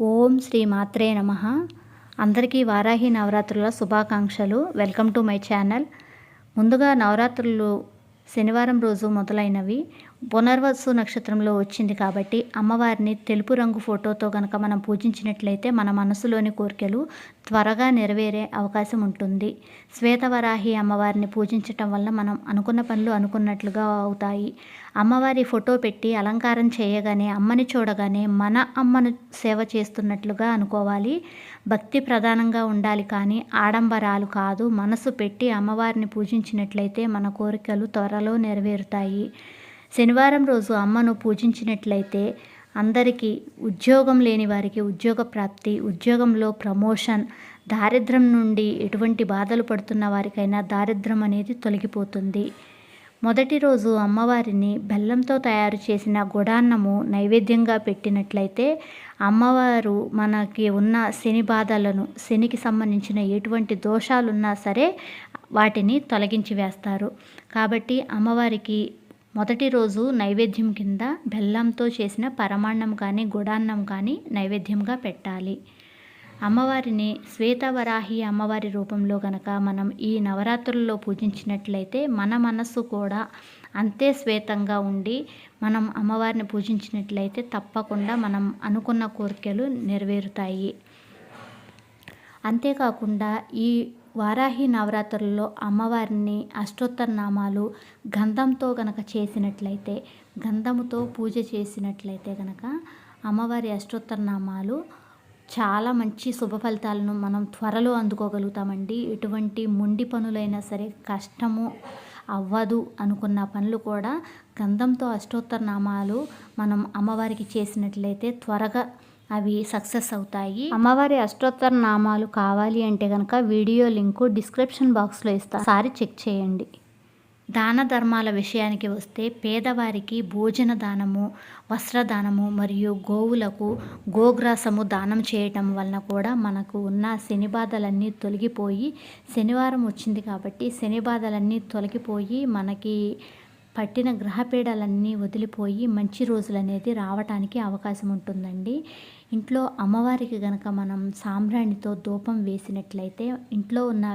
ఓం శ్రీ మాత్రే నమ. అందరికీ వారాహి నవరాత్రుల శుభాకాంక్షలు. Welcome to my channel. ముందుగా నవరాత్రులు శనివారం రోజు మొదలైనవి. పునర్వసు నక్షత్రంలో వచ్చింది కాబట్టి అమ్మవారిని తెలుపు రంగు ఫోటోతో కనుక మనం పూజించినట్లయితే మన మనసులోని కోరికలు త్వరగా నెరవేరే అవకాశం ఉంటుంది. శ్వేతవరాహి అమ్మవారిని పూజించటం వల్ల మనం అనుకున్న పనులు అనుకున్నట్లుగా అవుతాయి. అమ్మవారి ఫోటో పెట్టి అలంకారం చేయగానే అమ్మని చూడగానే మన అమ్మను సేవ చేస్తున్నట్లుగా అనుకోవాలి. భక్తి ప్రధానంగా ఉండాలి కానీ ఆడంబరాలు కాదు. మనసు పెట్టి అమ్మవారిని పూజించినట్లయితే మన కోరికలు త్వరలో నెరవేరుతాయి. శనివారం రోజు అమ్మను పూజించినట్లయితే అందరికీ ఉద్యోగం లేని వారికి ఉద్యోగ ప్రాప్తి ఉద్యోగంలో ప్రమోషన్ దారిద్ర్యం నుండి ఎటువంటి బాధలు పడుతున్న వారికైనా దారిద్రం అనేది తొలగిపోతుంది. మొదటి రోజు అమ్మవారిని బెల్లంతో తయారు చేసిన గుడాన్నము నైవేద్యంగా పెట్టినట్లయితే అమ్మవారు మనకి ఉన్న శని బాధలను శనికి సంబంధించిన ఎటువంటి దోషాలున్నా సరే వాటిని తొలగించి వేస్తారు. కాబట్టి అమ్మవారికి మొదటి రోజు నైవేద్యం కింద బెల్లంతో చేసిన పరమాన్నం కానీ గుడాన్నం కానీ నైవేద్యంగా పెట్టాలి. అమ్మవారిని శ్వేతవరాహి అమ్మవారి రూపంలో కనుక మనం ఈ నవరాత్రుల్లో పూజించినట్లయితే మన మనస్సు కూడా అంతే శ్వేతంగా ఉండి మనం అమ్మవారిని పూజించినట్లయితే తప్పకుండా మనం అనుకున్న కోరికలు నెరవేరుతాయి. అంతేకాకుండా ఈ వారాహి నవరాత్రుల్లో అమ్మవారిని అష్టోత్తర నామాలు గంధంతో గనక చేసినట్లయితే గంధముతో పూజ చేసినట్లయితే గనక అమ్మవారి అష్టోత్తర నామాలు చాలా మంచి శుభ ఫలితాలను మనం త్వరలో అందుకోగలుగుతామండి. ఎటువంటి మొండి పనులైనా సరే కష్టము అవ్వదు అనుకున్న పనులు కూడా గంధంతో అష్టోత్తర నామాలు మనం అమ్మవారికి చేసినట్లయితే త్వరగా అవి సక్సెస్ అవుతాయి. అమ్మవారి అష్టోత్తర నామాలు కావాలి అంటే కనుక వీడియో లింకు డిస్క్రిప్షన్ బాక్స్లో ఇస్తా. సారి చెక్ చేయండి. దాన ధర్మాల విషయానికి వస్తే పేదవారికి భోజన దానము వస్త్రదానము మరియు గోవులకు గోగ్రాసము దానం చేయటం వలన కూడా మనకు ఉన్న శని బాధలన్నీ తొలగిపోయి శనివారం వచ్చింది కాబట్టి శని బాధలన్నీ తొలగిపోయి మనకి పట్టిన గ్రహపీడలన్నీ వదిలిపోయి మంచి రోజులు అనేది రావటానికి అవకాశం ఉంటుందండి ఇంట్లో అమ్మవారికి గనక మనం సాంబ్రాణితో ధూపం వేసినట్లయితే ఇంట్లో ఉన్న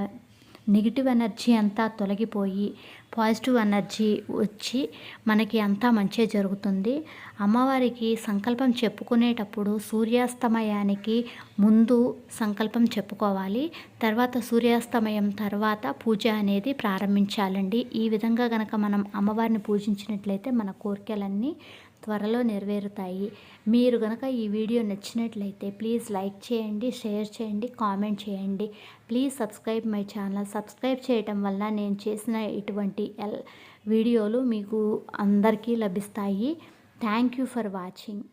నెగిటివ్ ఎనర్జీ అంతా తొలగిపోయి పాజిటివ్ ఎనర్జీ వచ్చి మనకి అంతా మంచి జరుగుతుంది. అమ్మవారికి సంకల్పం చెప్పుకునేటప్పుడు సూర్యాస్తమయానికి ముందు సంకల్పం చెప్పుకోవాలి. తర్వాత సూర్యాస్తమయం తర్వాత పూజ అనేది ప్రారంభించాలండి. ఈ విధంగా గనక మనం అమ్మవారిని పూజించినట్లయితే మన కోరికలన్నీ త్వరలో నెరవేరుతాయి. మీరు కనుక ఈ వీడియో నచ్చినట్లయితే ప్లీజ్ లైక్ చేయండి షేర్ చేయండి కామెంట్ చేయండి. Please subscribe my channel. Subscribe చేయటం వల్ల నేను చేసిన ఇటువంటి ఎల్ వీడియోలు మీకు అందరికీ లభిస్తాయి. Thank you for watching.